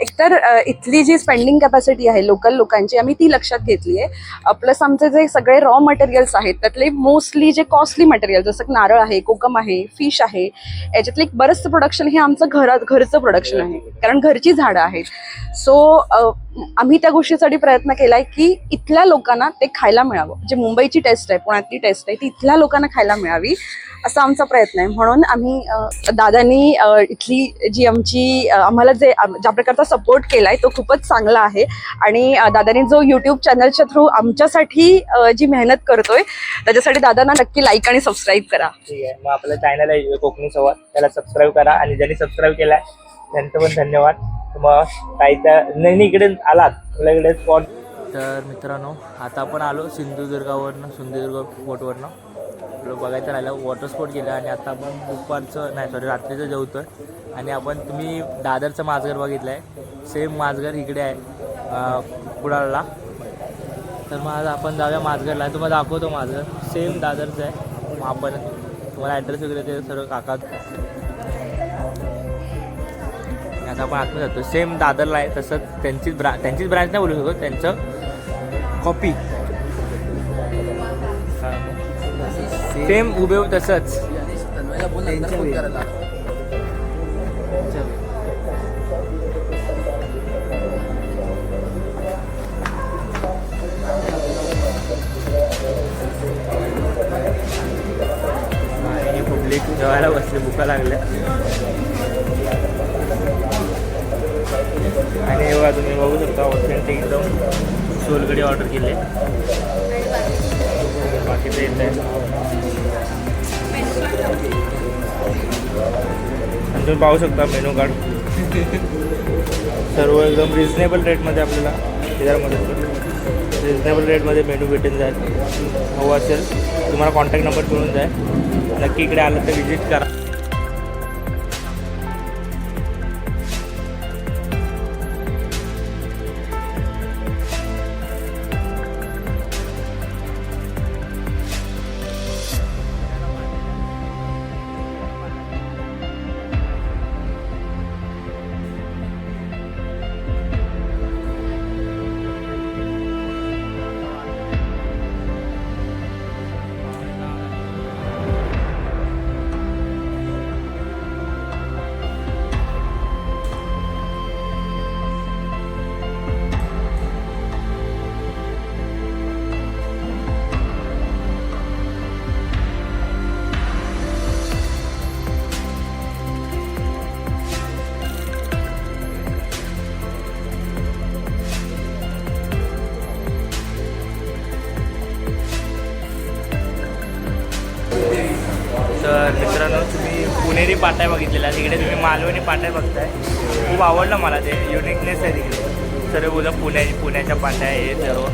एकतर इथली जी स्पेंडिंग कॅपॅसिटी आहे लोकल लोकांची आम्ही ती लक्षात घेतली आहे. प्लस आमचे जे सगळे रॉ मटेरियल्स आहेत त्यातले मोस्टली जे कॉस्टली मटेरियल जसं की नारळ आहे कोकम आहे फिश आहे याच्यातलं एक बरंचसं प्रोडक्शन हे आमचं घरात घरचं प्रोडक्शन आहे. कारण घरची झाडं आहेत. सो आम्ही त्या गोष्टीसाठी प्रयत्न केला आहे की इथल्या लोकांना ते खायला मिळावं. जे मुंबईची टेस्ट आहे पुण्यातली टेस्ट आहे ती इथल्या लोकांना खायला मिळावी. असा आमचा प्रयत्न आहे. म्हणून आम्ही दादांनी इथली जी आमची आम्हाला जे ज्या प्रकारचा सपोर्ट केलाय तो खूपच चांगला आहे. आणि दादांनी जो युट्यूब चॅनलच्या थ्रू आमच्यासाठी जी मेहनत करतोय त्याच्यासाठी दादांना नक्की लाईक आणि सबस्क्राईब करा. ठीक आहे. मग आपलं चॅनल आहे कोकणी संवाद. त्याला सबस्क्राईब करा. आणि ज्यांनी सबस्क्राईब केलाय त्यांचं पण धन्यवाद. मग काही त्या नाही इकडे आलात. आपल्या इकडे स्पॉट तर मित्रांनो आता आपण आलो सिंधुदुर्गावरनं सिंधुदुर्ग फोर्टवरनं आपलं बघायचं राहिलं वॉटर स्पोर्ट केलं आणि आता आपण दुपारचं नाही सॉरी रात्रीचं जेवतोय. आणि आपण तुम्ही दादरचं माजघर बघितलं आहे सेम माजघर इकडे आहे कुडाळला. तर मग आज आपण जाऊया माजघरला. तुम्हाला दाखवतो माझघर सेम दादरचं आहे. मग आपण तुम्हाला ॲड्रेस वगैरे ते सर्व काका आता आपण आतमध्ये जातो. सेम दादरला आहे तसंच त्यांचीच ब्रा त्यांचीच ब्रँच नाही बोलू शकतो त्यांचं कॉपी सेम उभे तसंच. पब्लिक जेवायला बसले भुका लागल्या. आणि हे बघा तुम्ही बघू शकता ऑथेंटिक एकदम सोलकडी ऑर्डर केले. ते येत आहे आणि तुम्ही पाहू शकता मेनू कार्ड. सर्व एकदम रिजनेबल रेटमध्ये आपल्याला केदारमध्ये रिजनेबल रेटमध्ये मेनू भेटून जाईल. हवं असेल तुम्हाला कॉन्टॅक्ट नंबर मिळून जाईल नक्की इकडे आलं तर विजिट करा. घेतलेला तिकडे तुम्ही मालवणी पाट्या बघताय. खूप आवडलं मला ते. युनिकनेस आहे तिकडे. सर्व बोला पुण्याची पुण्याच्या पाट्या हे सर्व.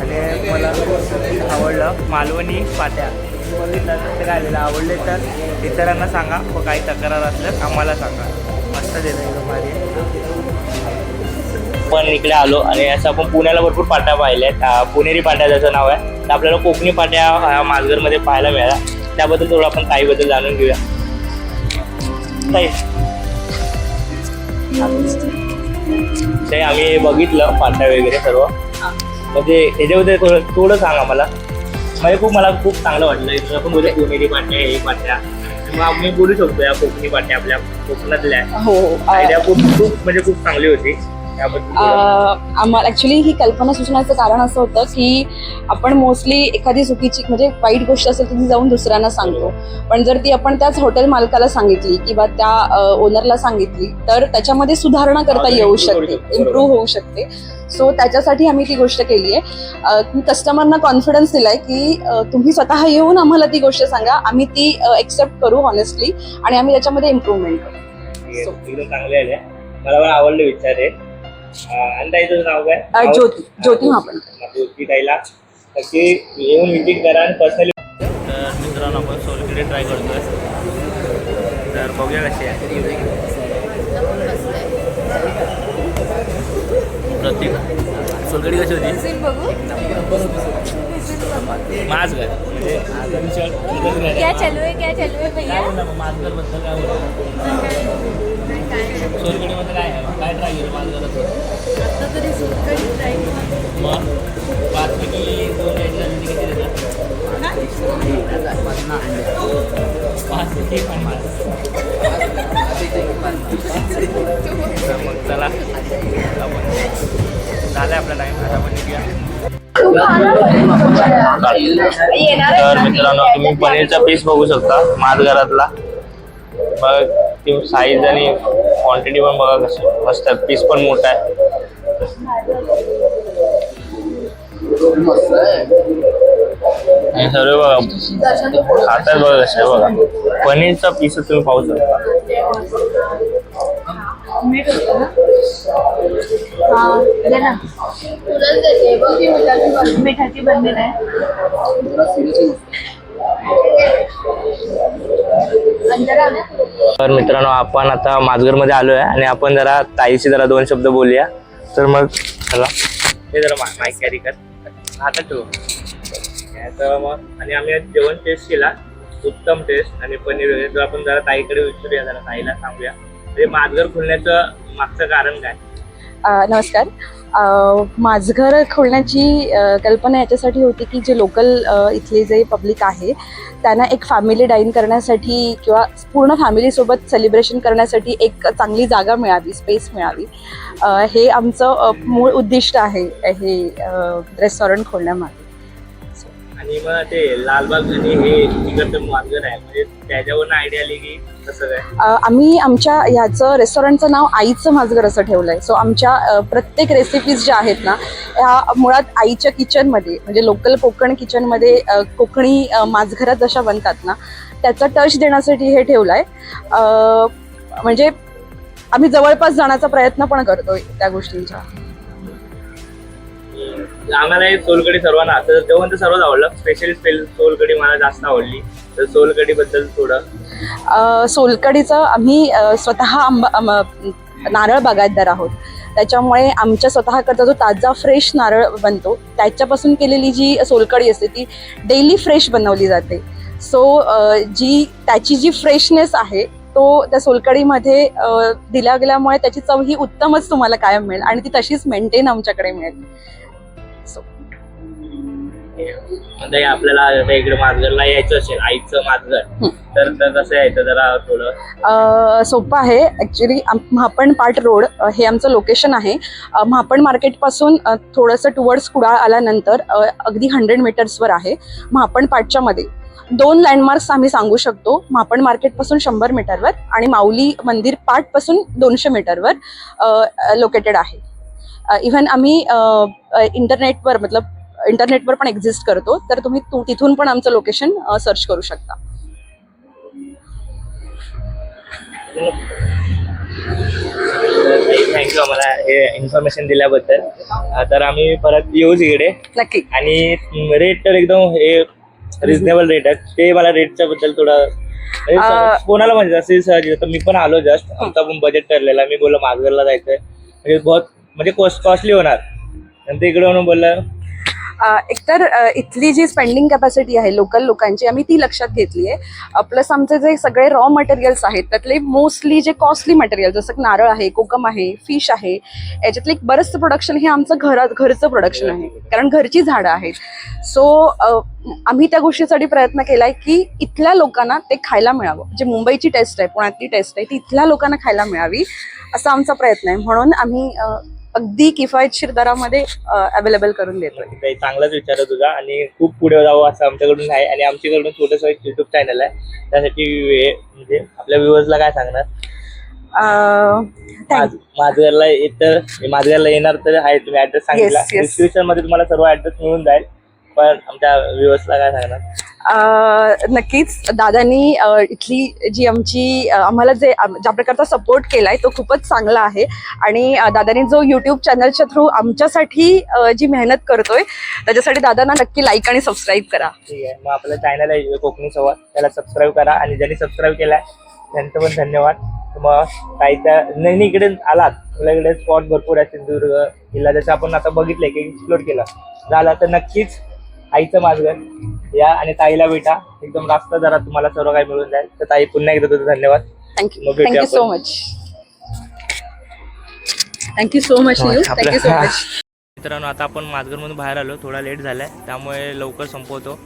आणि मला आवडलं मालवणी पाट्या. बघितलं तर ते काय आवडले तर इतरांना सांगा. व काही तक्रार असल्यास आम्हाला सांगा. मस्त देतं एकदम पण इकडे आलो आणि असं आपण पुण्याला भरपूर पाट्या पाहिल्या आहेत पुणेरी पाट्या ज्याचं नाव आहे. तर आपल्याला कोकणी पाट्या अं, मालघरमध्ये पाहायला मिळाल्या. त्याबद्दल थोडं आपण काहीबद्दल जाणून घेऊया. ते आम्ही बघितलं पाट्या वगैरे सर्व. म्हणजे ह्याच्याबद्दल थोडं सांगा मला. म्हणजे खूप मला खूप चांगलं वाटलं. इथं आपण बोलतो पुणेरी पाट्या हे पाट्या मग आम्ही बोलू शकतो या कोकणी पाट्या आपल्या कोकणातल्या. आहे. हो खूप खूप म्हणजे खूप चांगली होती. आम्हाला ऍक्च्युली ही कल्पना सुचण्याचं कारण असं होतं की आपण मोस्टली एखादी चुकीची म्हणजे वाईट गोष्ट असेल तर ती जाऊन दुसऱ्यांना सांगतो. पण जर ती आपण त्याच हॉटेल मालकाला सांगितली किंवा त्या ओनरला सांगितली तर त्याच्यामध्ये सुधारणा करता येऊ शकते. इम्प्रूव्ह होऊ शकते. सो त्याच्यासाठी आम्ही ती गोष्ट केली आहे. कस्टमरना कॉन्फिडन्स दिलाय की तुम्ही स्वतः येऊन आम्हाला ती गोष्ट सांगा. आम्ही ती एक्सेप्ट करू ऑनेस्टली आणि आम्ही त्याच्यामध्ये इम्प्रूव्हमेंट करू. चांगले मला आवडले विचार हे. अं, आणि ताई तुझं नाव काय? अ, ज्योती ज्योती महापण ज्योती ताईला. नक्की येऊन विजिट करा आणि पर्सनली तर मित्रांनो आपण सोलकडे ट्राय करतोय. तर बघूया कशी आहे. प्रतीक सोलकडी कशी होती? माझ घर म्हणजे क्या चलो है क्या चलो है भैया? माझ घरबद्दल काय बोलतो सोलकडीमध्ये काय आहे. काय ट्राय केलं माझं आता तरी मग? पाचपैकी दोन झाले ते किती देतात? पाचपैकी पन्नास. तर मग चला. आपण झालं आपला टाईम आता आपण निघूया. तर मित्रांनो तुम्ही पनीरचा पीस बघू शकता माझघरातला बघ ती साईज आणि क्वांटिटी पण बघा कशी मस्त आहे पीस पण मोठा आहे सर्व बघा खातात बघा कसे बघा पनीरचा पीस तुम्ही पाहू शकता मीठ होतं ना हा ना मिठाची बनलेलं आहे तर मित्रांनो आपण आता माझघरमध्ये आलो आहे आणि आपण जरा ताईशी जरा दोन शब्द बोलूया. तर मग चला. हे जरा माईक कॅरी कर. आता ठेवू. तर मग आणि आम्ही जेवण टेस्ट केला. उत्तम टेस्ट आणि पनीर वगैरे. तर आपण जरा ताईकडे विचारूया जरा ताईला सांगूया. म्हणजे माझघर खुलण्याचं मागचं कारण काय? नमस्कार. माझं घर खोलण्याची कल्पना याच्यासाठी होती की जे लोकल इथले जे पब्लिक आहे त्यांना एक फॅमिली डाईन करण्यासाठी किंवा पूर्ण फॅमिलीसोबत सेलिब्रेशन करण्यासाठी एक चांगली जागा मिळावी स्पेस मिळावी. हे आमचं मूळ उद्दिष्ट आहे हे रेस्टॉरंट खोलण्यामागे. आणि मग ते लालबाग आणि हे तिकडचं माझघर आहे. म्हणजे त्याच्यावरून आयडिया आली की कसं काय? आम्ही आमच्या ह्याचं रेस्टॉरंटचं नाव आईचं माझघर असं ठेवलं आहे सो आमच्या प्रत्येक रेसिपीज ज्या आहेत ना ह्या मुळात आईच्या किचनमध्ये म्हणजे लोकल कोकण किचनमध्ये कोकणी अ, माझघरात जशा बनतात ना त्याचा टच देण्यासाठी हे ठेवलं आहे म्हणजे आम्ही जवळपास जाण्याचा प्रयत्न पण करतोय त्या गोष्टींच्या आम्हाला हे सोलकडी सर्वांना तर जेवण तर सर्वच आवडलं. स्पेशली सोलकडी मला जास्त आवडली. तर सोलकडी बद्दल थोडं. अ, सोलकडीचं आम्ही अ, स्वतः आंबा आम- नारळ बागायतदार आहोत. त्याच्यामुळे आमच्या स्वतःकडचा जो ताजा फ्रेश नारळ बनतो त्याच्यापासून केलेली जी सोलकडी असते ती डेली फ्रेश बनवली जाते. सो जी त्याची जी फ्रेशनेस आहे तो त्या सोलकडीमध्ये अ, दिल्या गेल्यामुळे त्याची चव ही उत्तमच तुम्हाला कायम मिळेल आणि ती तशीच मेंटेन आमच्याकडे मिळेल. हे आपल्याला आता इकडे माझघरला यायचं असेल आईचं हं. तर कसं यायचं जरा थोडं. सोपं आहे. ॲक्च्युली म्हापण पाट रोड हे आमचं लोकेशन आहे. म्हापण मार्केटपासून अ, थोडंसं टुवर्ड्स कुडाळ आल्यानंतर अगदी हंड्रेड मीटर्सवर आहे म्हापण पाटच्या मध्ये. दोन लँडमार्क्स आम्ही सांगू शकतो. म्हापण मार्केटपासून शंभर मीटरवर आणि माऊली मंदिर पाटपासून दोनशे मीटरवर लोकेटेड आहे. इव्हन आम्ही इंटरनेटवर मतलब इंटरनेटवर पण एक्झिस्ट करतो तर तुम्ही तु- तिथून पण आमचं लोकेशन सर्च करू शकता. थँक्यू आम्हाला हे इन्फॉर्मेशन दिल्याबद्दल. तर आम्ही परत येऊच इकडे नक्की. आणि रेट तर एकदम हे रिझनेबल रेट आहे ते मला रेटच्या बद्दल थोडं म्हणजे कोणाला म्हणजे असे सहज मी पण आलो जस्ट आमचा पण बजेट ठरलेला. मी बोललो माझघरला जायचंय. म्हणजे बहुत म्हणजे कॉस्ट कॉस्टली होणार. नंतर इकडे म्हणून बोललं एकतर इथली जी स्पेंडिंग कॅपॅसिटी आहे लोकल लोकांची आम्ही ती लक्षात घेतली आहे. प्लस आमचे जे सगळे रॉ मटेरियल्स आहेत त्यातले मोस्टली जे कॉस्टली मटेरियल जसं की नारळ आहे कोकम आहे फिश आहे याच्यातलं एक बरंचसं प्रोडक्शन हे आमचं घरात घरचं प्रोडक्शन आहे. कारण घरची झाडं आहेत. सो आम्ही त्या गोष्टीसाठी प्रयत्न केलाय की इथल्या लोकांना ते खायला मिळावं. जे मुंबईची टेस्ट आहे पुण्यातली टेस्ट आहे ती इथल्या लोकांना खायला मिळावी असा आमचा प्रयत्न आहे. म्हणून आम्ही अगदी किफायतशीर दरामध्ये अवेलेबल करून देतोय. चांगलाच विचार आहे तुझा आणि खूप पुढे जावं असं आमच्याकडून आहे आणि आमच्याकडून छोटंसं एक युट्यूब चॅनल आहे. त्यासाठी म्हणजे आपल्या व्ह्युअर्सला काय सांगणार? थँक्यू येतं माझघरला येणार तर आहे तुम्ही ऍड्रेस सांगितला. Yes, yes. डिस्क्रिप्शनमध्ये तुम्हाला सर्व ऍड्रेस मिळून जाईल. पण आमच्या व्ह्युअर्सला काय सांगणार? नक्कीच दादांनी इथली जी आमची आम्हाला जे ज्या प्रकारचा सपोर्ट केलाय तो खूपच चांगला आहे. आणि दादांनी जो यूट्यूब चॅनलच्या थ्रू आमच्यासाठी जी मेहनत करतोय त्याच्यासाठी दादांना नक्की लाईक आणि सबस्क्राईब करा. ठीक आहे. मग आपलं चॅनल आहे कोकणी संवाद. त्याला सबस्क्राईब करा आणि ज्यांनी सबस्क्राईब केलाय त्यांचं पण धन्यवाद. मग काही त्या नाही इकडे आलात. आपल्याकडे स्पॉट भरपूर आहे सिंधुदुर्ग किल्ला. जसं आपण आता बघितलंय की एक्सप्लोर केला. झाला तर नक्कीच आईचं माझं या आणि ताईला भेटा. एकदम रास्त जरा तुम्हाला सर्व काही मिळून जाईल. तर ताई पुन्हा एकदा तुझं धन्यवाद. थँक्यू मग भेटूया थँक्यू सो आपण. Much thank you so much you thank you so much मित्रांनो आता आपण माझगरमधून बाहेर आलो. थोडा लेट झाला आहे त्यामुळे लवकर संपवतो.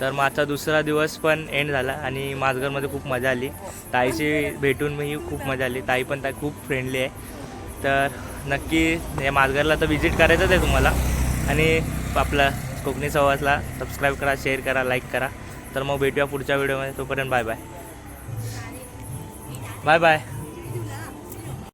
तर मग आजचा दुसरा दिवस पण एंड झाला आणि माझगरमध्ये खूप मजा आली. ताईशी भेटून मी खूप मजा आली. ताई पण ताई खूप फ्रेंडली आहे. तर नक्की या माझगरला तर व्हिजिट करायचंच आहे तुम्हाला. आणि आपला कोकणी संवासला सबस्क्राईब करा शेअर करा लाईक करा. तर मग भेटूया पुढच्या व्हिडिओमध्ये तोपर्यंत बाय बाय बाय बाय